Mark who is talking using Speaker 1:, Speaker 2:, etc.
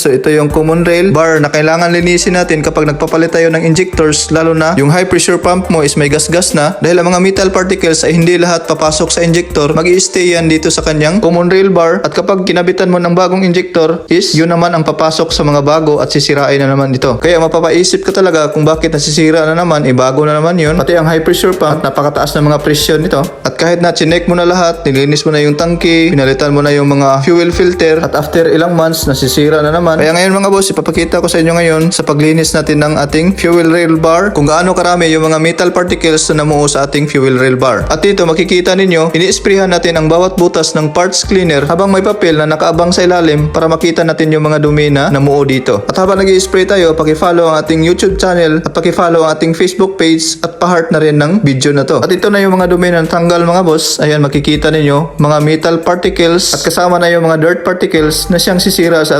Speaker 1: So ito yung common rail bar na kailangan linisin natin kapag nagpapalit tayo ng injectors lalo na yung high pressure pump mo is may gas-gas na dahil ang mga metal particles ay hindi lahat papasok sa injector mag stay yan dito sa kanyang common rail bar at kapag kinabitan mo ng bagong injector is yun naman ang papasok sa mga bago at sisirain na naman ito. Kaya mapapaisip ka talaga kung bakit nasisira na naman, eh bago na naman yun. Pati ang high pressure pump, napakataas ng mga presyon nito. At kahit na chinek mo na lahat, nilinis mo na yung tangke, pinalitan mo na yung mga fuel filter at after ilang months nasisira na naman. Kaya ngayon mga boss, ipapakita ko sa inyo ngayon sa paglinis natin ng ating fuel rail bar kung gaano karami yung mga metal particles na namuo sa ating fuel rail bar. At dito makikita ninyo, ini-sprayhan natin ang bawat butas ng parts cleaner habang may papel na nakaabang sa ilalim para makita natin yung mga dumi na namuo dito. At habang nag spray tayo, paki-follow ang ating YouTube channel at paki-follow ang ating Facebook page at pa-heart na rin ng video na to. At ito na yung mga dumi na tanggal mga boss. Ayan makikita ninyo, mga metal particles at kasama na yung mga dirt particles na siyang sisira sa